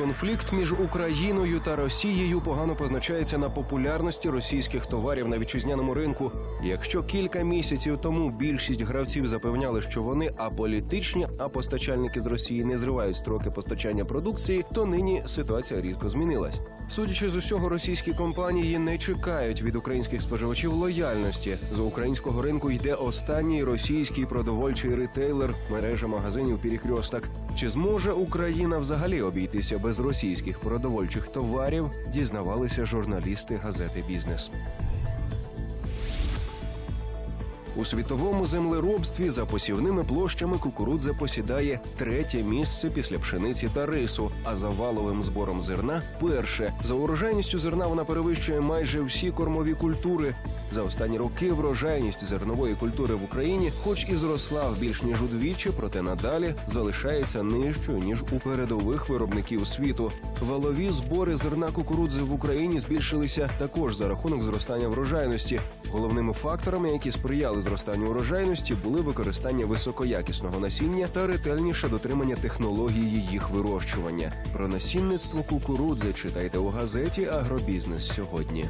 Конфлікт між Україною та Росією погано позначається на популярності російських товарів на вітчизняному ринку. Якщо кілька місяців тому більшість гравців запевняли, що вони аполітичні, а постачальники з Росії не зривають строки постачання продукції, то нині ситуація різко змінилась. Судячи з усього, російські компанії не чекають від українських споживачів лояльності. З українського ринку йде останній російський продовольчий ритейлер, мережа магазинів «Перекресток». Чи зможе Україна взагалі обійтися без російських продовольчих товарів? Дізнавалися журналісти газети Бізнес. У світовому землеробстві за посівними площами кукурудза посідає третє місце після пшениці та рису, а за валовим збором зерна перше. За урожайністю зерна вона перевищує майже всі кормові культури. За останні роки врожайність зернової культури в Україні, хоч і зросла в більш ніж удвічі, проте надалі залишається нижчою ніж у передових виробників світу. Валові збори зерна кукурудзи в Україні збільшилися також за рахунок зростання врожайності. Головними факторами, які сприяли зростанню урожайності, були використання високоякісного насіння та ретельніше дотримання технології їх вирощування. Про насінництво кукурудзи читайте у газеті Агробізнес сьогодні.